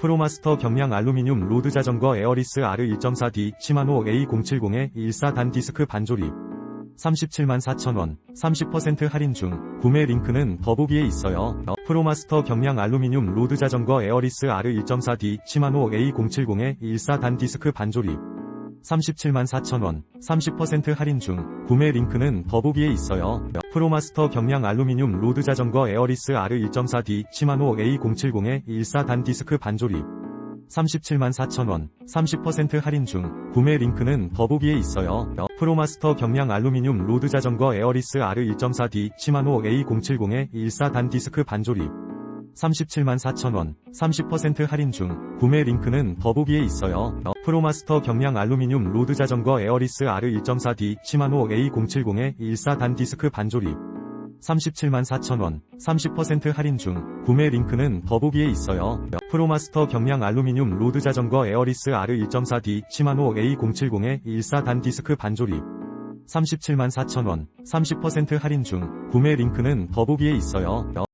프로마스터 경량 알루미늄 로드 자전거 에어리스 R1.4D 시마노 A070에 14단 디스크 반조립 37만 4천원 30% 할인 중 구매 링크는 더보기에 있어요. 프로마스터 경량 알루미늄 로드 자전거 에어리스 R1.4D 시마노 A070에 14단 디스크 반조립 37만 4천원 30% 할인 중 구매 링크는 더보기에 있어요. 프로마스터 경량 알루미늄 로드 자전거 에어리스 R1.4D 시마노 A070에 14단 디스크 반조립 37만 4천원 30% 할인 중 구매 링크는 더보기에 있어요. 프로마스터 경량 알루미늄 로드 자전거 에어리스 R1.4D 시마노 A070에 14단 디스크 반조립 37만 4천원 30% 할인 중 구매 링크는 더보기에 있어요. 프로마스터 경량 알루미늄 로드 자전거 에어리스 R1.4D 시마노 A070에 14단 디스크 반조립 37만 4천원 30% 할인 중 구매 링크는 더보기에 있어요. 프로마스터 경량 알루미늄 로드 자전거 에어리스 R1.4D 시마노 A070에 14단 디스크 반조립 37만 4천원 30% 할인 중 구매 링크는 더보기에 있어요.